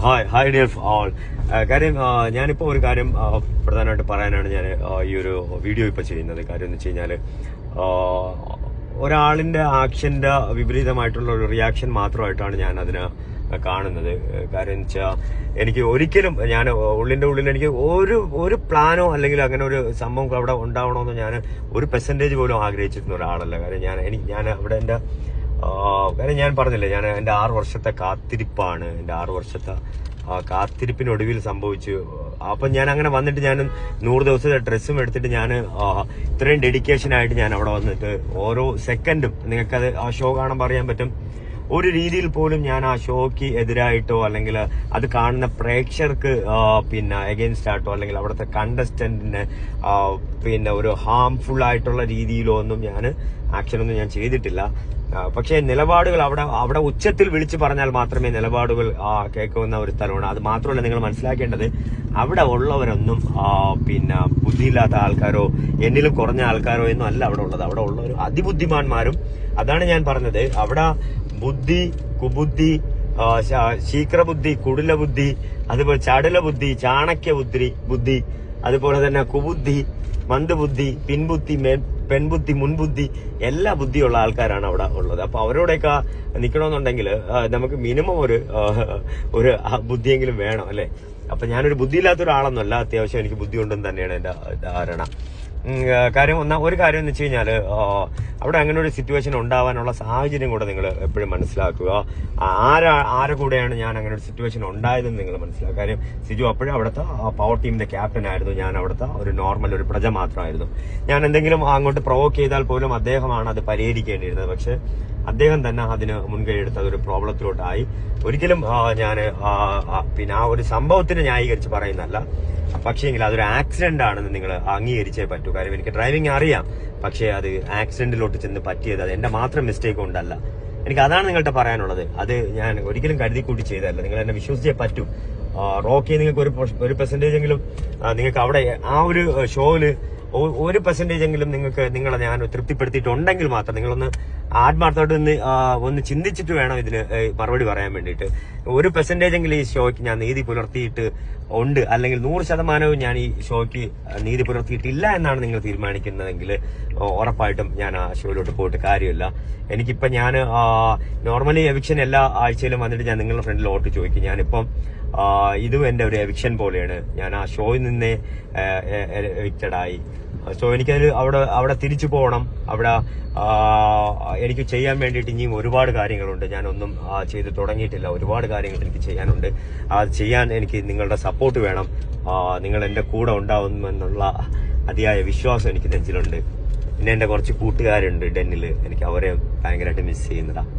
Hi hi dear all കാര്യം ഞാനിപ്പോൾ ഞാനിപ്പോ ഒരു കാര്യം പ്രധാനമായിട്ട് പറയാനാണ് ഞാൻ ഈ ഒരു വീഡിയോ ഇപ്പോൾ ചെയ്യുന്നത്. കാര്യം എന്ന് വെച്ച് കഴിഞ്ഞാൽ ഒരാളിന്റെ ആക്ഷന്റെ വിപരീതമായിട്ടുള്ള ഒരു റിയാക്ഷൻ മാത്രമായിട്ടാണ് ഞാൻ അതിന് കാണുന്നത്. കാര്യം വെച്ചാൽ എനിക്ക് ഒരിക്കലും ഞാൻ ഉള്ളിന്റെ ഉള്ളിൽ എനിക്ക് ഒരു ഒരു പ്ലാനോ അല്ലെങ്കിൽ അങ്ങനെ ഒരു സംഭവം അവിടെ ഉണ്ടാവണമെന്ന് ഞാൻ ഒരു പെർസെന്റേജ് പോലും ആഗ്രഹിച്ചിരുന്ന ഒരാളല്ല. കാര്യം ഞാൻ എനിക്ക് ഞാൻ അവിടെ എന്റെ കാര്യം ഞാൻ പറഞ്ഞില്ലേ ഞാൻ എന്റെ ആറ് വർഷത്തെ കാത്തിരിപ്പാണ് എന്റെ ആറ് വർഷത്തെ കാത്തിരിപ്പിനൊടുവിൽ സംഭവിച്ചു. അപ്പം ഞാൻ അങ്ങനെ വന്നിട്ട് ഞാൻ നൂറ് ദിവസത്തെ ഡ്രസ്സും എടുത്തിട്ട് ഞാൻ ഇത്രയും ഡെഡിക്കേഷനായിട്ട് ഞാൻ അവിടെ വന്നിട്ട് ഓരോ സെക്കൻഡും നിങ്ങൾക്കത് ആ ഷോ കാണാൻ പറയാൻ പറ്റും. ഒരു രീതിയിൽ പോലും ഞാൻ ആ ഷോയ്ക്ക് എതിരായിട്ടോ അല്ലെങ്കിൽ അത് കാണുന്ന പ്രേക്ഷകർക്ക് പിന്നെ എഗെയിൻസ്റ്റ് ആയിട്ടോ അല്ലെങ്കിൽ അവിടുത്തെ കണ്ടസ്റ്റന്റിന് പിന്നെ ഒരു ഹാംഫുൾ ആയിട്ടുള്ള രീതിയിലോ ഒന്നും ഞാൻ ആക്ഷനൊന്നും ഞാൻ ചെയ്തിട്ടില്ല. പക്ഷേ നിലപാടുകൾ അവിടെ അവിടെ ഉച്ചത്തിൽ വിളിച്ചു പറഞ്ഞാൽ മാത്രമേ നിലപാടുകൾ കേൾക്കുന്ന ഒരു സ്ഥലമാണ് അത് മാത്രമല്ല നിങ്ങൾ മനസ്സിലാക്കേണ്ടത് അവിടെ ഉള്ളവരൊന്നും പിന്നെ ബുദ്ധിയില്ലാത്ത ആൾക്കാരോ എന്നിലും കുറഞ്ഞ ആൾക്കാരോ എന്നും അല്ല അവിടെ ഉള്ളത്. അവിടെ ഉള്ളവർ അതിബുദ്ധിമാന്മാരും അതാണ് ഞാൻ പറഞ്ഞത്. അവിടെ ബുദ്ധി കുബുദ്ധി ശീക്രബുദ്ധി കുടില ബുദ്ധി അതുപോലെ ചടുല ബുദ്ധി ചാണക്യ ബുദ്ധി ബുദ്ധി അതുപോലെ തന്നെ കുബുദ്ധി മന്ദബുദ്ധി പിൻബുദ്ധി പെൺബുദ്ധി മുൻബുദ്ധി എല്ലാ ബുദ്ധിയുള്ള ആൾക്കാരാണ് അവിടെ ഉള്ളത്. അപ്പൊ അവരോടൊക്കെ നിൽക്കണമെന്നുണ്ടെങ്കിൽ നമുക്ക് മിനിമം ഒരു ഒരു ബുദ്ധിയെങ്കിലും വേണം അല്ലെ? അപ്പൊ ഞാനൊരു ബുദ്ധിയില്ലാത്ത ഒരാളൊന്നുമല്ല അത്യാവശ്യം എനിക്ക് ബുദ്ധി ഉണ്ടെന്ന് തന്നെയാണ് എന്റെ ധാരണ. കാര്യം ഒന്നാ ഒരു കാര്യം എന്ന് വെച്ച് കഴിഞ്ഞാൽ അവിടെ അങ്ങനെ ഒരു സിറ്റുവേഷൻ ഉണ്ടാവാനുള്ള സാഹചര്യം കൂടെ നിങ്ങൾ എപ്പോഴും മനസ്സിലാക്കുക. ആരാ ആരെ കൂടെയാണ് ഞാൻ അങ്ങനെ ഒരു സിറ്റുവേഷൻ ഉണ്ടായതെന്ന് നിങ്ങൾ മനസ്സിലാക്കുക. കാര്യം സിജു അപ്പോഴും അവിടുത്തെ പവർ ടീമിന്റെ ക്യാപ്റ്റൻ ആയിരുന്നു. ഞാൻ അവിടുത്തെ ഒരു നോർമൽ ഒരു പ്രജ മാത്രമായിരുന്നു. ഞാൻ എന്തെങ്കിലും അങ്ങോട്ട് പ്രൊവോക്ക് ചെയ്താൽ പോലും അദ്ദേഹമാണ് അത് പരിഹരിക്കേണ്ടിയിരുന്നത്. പക്ഷെ അദ്ദേഹം തന്നെ അതിന് മുൻകൈ എടുത്ത് അതൊരു പ്രോബ്ലത്തിലോട്ടായി. ഒരിക്കലും ഞാൻ പിന്നെ ആ ഒരു സംഭവത്തിന് ന്യായീകരിച്ച് പറയുന്നല്ല പക്ഷേങ്കിൽ അതൊരു ആക്സിഡന്റ് ആണെന്ന് നിങ്ങൾ അംഗീകരിച്ചേ പറ്റൂ. കാര്യം എനിക്ക് ഡ്രൈവിംഗ് അറിയാം. പക്ഷേ അത് ആക്സിഡന്റിലോട്ട് ചെന്ന് പറ്റിയത് അത് എന്റെ മാത്രം മിസ്റ്റേക്ക് കൊണ്ടല്ല. എനിക്ക് അതാണ് നിങ്ങളുടെ പറയാനുള്ളത്. അത് ഞാൻ ഒരിക്കലും കരുതി കൂട്ടി ചെയ്തതല്ല. നിങ്ങൾ എന്നെ വിശ്വസിച്ചേ പറ്റൂ. റോക്കി നിങ്ങൾക്ക് ഒരു ഒരു പെർസെന്റേജ് എങ്കിലും നിങ്ങൾക്ക് അവിടെ ആ ഒരു ഷോയിൽ ഒരു പെർസെന്റേജ് എങ്കിലും നിങ്ങൾക്ക് നിങ്ങളെ ഞാൻ തൃപ്തിപ്പെടുത്തിയിട്ടുണ്ടെങ്കിൽ മാത്രം നിങ്ങളൊന്ന് ആത്മാർത്ഥമായിട്ട് ഒന്ന് ഒന്ന് ചിന്തിച്ചിട്ട് വേണം ഇതിന് മറുപടി പറയാൻ വേണ്ടിയിട്ട്. ഒരു പെർസെന്റേജ് എങ്കിലും ഈ ഷോയ്ക്ക് ഞാൻ നീതി പുലർത്തിയിട്ട് ഉണ്ട്. അല്ലെങ്കിൽ നൂറ് ശതമാനവും ഞാൻ ഈ ഷോയ്ക്ക് നീതി പുലർത്തിയിട്ടില്ല എന്നാണ് നിങ്ങൾ തീരുമാനിക്കുന്നതെങ്കിൽ ഉറപ്പായിട്ടും ഞാൻ ആ ഷോയിലോട്ട് പോയിട്ട് കാര്യമില്ല. എനിക്കിപ്പോൾ ഞാൻ നോർമലി എവിക്ഷൻ എല്ലാ ആഴ്ചയിലും വന്നിട്ട് ഞാൻ നിങ്ങളുടെ ഫ്രണ്ടിൽ ഓട്ട് ചോദിക്കും. ഞാനിപ്പം ഇതും എന്റെ ഒരു എവിക്ഷൻ പോലെയാണ്. ഞാൻ ആ ഷോയിൽ നിന്നേ എവിക്റ്റഡ് ആയി. സോ എനിക്കതിൽ അവിടെ അവിടെ തിരിച്ചു പോകണം. അവിടെ എനിക്ക് ചെയ്യാൻ വേണ്ടിയിട്ട് ഇനിയും ഒരുപാട് കാര്യങ്ങളുണ്ട്. ഞാനൊന്നും ചെയ്ത് തുടങ്ങിയിട്ടില്ല. ഒരുപാട് കാര്യങ്ങൾ എനിക്ക് ചെയ്യാനുണ്ട്. അത് ചെയ്യാൻ എനിക്ക് നിങ്ങളുടെ സപ്പോർട്ട് വേണം. നിങ്ങൾ എന്റെ കൂടെ ഉണ്ടാവുമെന്നുള്ള അതിയായ വിശ്വാസം എനിക്ക് നെഞ്ചിലുണ്ട്. പിന്നെ എന്റെ കുറച്ച് കൂട്ടുകാരുണ്ട് ഡെന്നിൽ എനിക്ക് അവരെ ഭയങ്കരമായിട്ട് മിസ് ചെയ്യുന്നതാണ്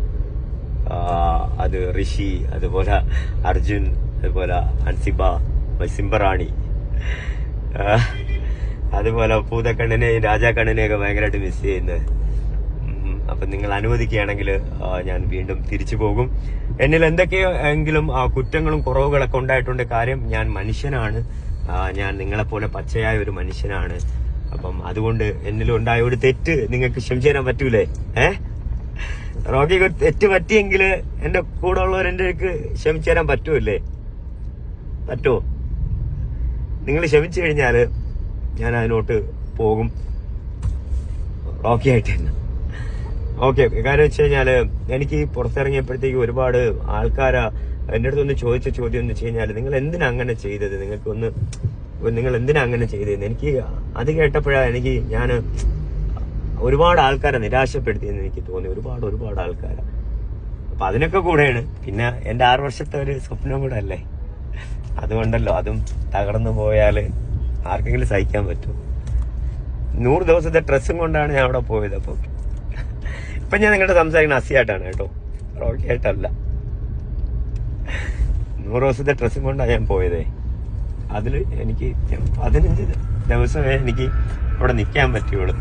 അത് ഋഷി അതുപോലെ അർജുൻ അതുപോലെ അൻസിബ സിംബറാണി ആ, അതുപോലെ പൂതക്കണ്ണനെയും രാജാക്കണ്ണനെയൊക്കെ ഭയങ്കരമായിട്ട് മിസ് ചെയ്യുന്നത് അപ്പം നിങ്ങൾ അനുവദിക്കുകയാണെങ്കിൽ ഞാൻ വീണ്ടും തിരിച്ചു പോകും. എന്നിൽ എന്തൊക്കെയോ എങ്കിലും കുറ്റങ്ങളും കുറവുകളൊക്കെ ഉണ്ടായിട്ടുണ്ട്. കാര്യം ഞാൻ മനുഷ്യനാണ്. ഞാൻ നിങ്ങളെപ്പോലെ പച്ചയായ ഒരു മനുഷ്യനാണ്. അപ്പം അതുകൊണ്ട് എന്നിലുണ്ടായ ഒരു തെറ്റ് നിങ്ങൾക്ക് ക്ഷമിച്ചു തരാൻ പറ്റൂലേ? ഏഹ് റോഗിക്ക് തെറ്റ് പറ്റിയെങ്കിൽ എന്റെ കൂടെ ഉള്ളവർ എന്റെ ക്ഷമിച്ചു തരാൻ പറ്റൂല്ലേ? പറ്റുമോ നിങ്ങൾ ക്ഷമിച്ചു കഴിഞ്ഞാൽ ഞാൻ അതിനോട്ട് പോകും. റോക്കി ആയിട്ട് തന്നെ ഓക്കെ. കാര്യം വെച്ച് കഴിഞ്ഞാൽ എനിക്ക് പുറത്തിറങ്ങിയപ്പോഴത്തേക്ക് ഒരുപാട് ആൾക്കാരാ എന്റെ അടുത്ത് ഒന്ന് ചോദിച്ച ചോദ്യം എന്ന് വെച്ച് കഴിഞ്ഞാൽ നിങ്ങൾ എന്തിനാ അങ്ങനെ ചെയ്തത്? നിങ്ങൾക്ക് ഒന്ന് നിങ്ങൾ എന്തിനാ അങ്ങനെ ചെയ്തതെന്ന്? എനിക്ക് അത് കേട്ടപ്പോഴാണ് എനിക്ക് ഞാൻ ഒരുപാട് ആൾക്കാരെ നിരാശപ്പെടുത്തിയെന്ന് എനിക്ക് തോന്നി. ഒരുപാട് ഒരുപാട് ആൾക്കാരെ. അപ്പൊ അതിനൊക്കെ കൂടെയാണ്. പിന്നെ എന്റെ ആറ് വർഷത്തെ ഒരു സ്വപ്നം കൂടെ അല്ലേ? അതുകൊണ്ടല്ലോ അതും തകർന്നു പോയാൽ ആർക്കെങ്കിലും സഹിക്കാൻ പറ്റും. നൂറ് ദിവസത്തെ ഡ്രസ്സും കൊണ്ടാണ് ഞാൻ അവിടെ പോയത് അപ്പം. ഇപ്പം ഞാൻ നിങ്ങളുടെ സംസാരിക്കുന്ന അസിയായിട്ടാണ് കേട്ടോ. റോക്കി ആയിട്ടല്ല നൂറ് ദിവസത്തെ ഡ്രസ്സും കൊണ്ടാണ് ഞാൻ പോയതേ. അതിൽ എനിക്ക് പതിനഞ്ച് ദിവസമേ എനിക്ക് അവിടെ നിൽക്കാൻ പറ്റുള്ളൂ.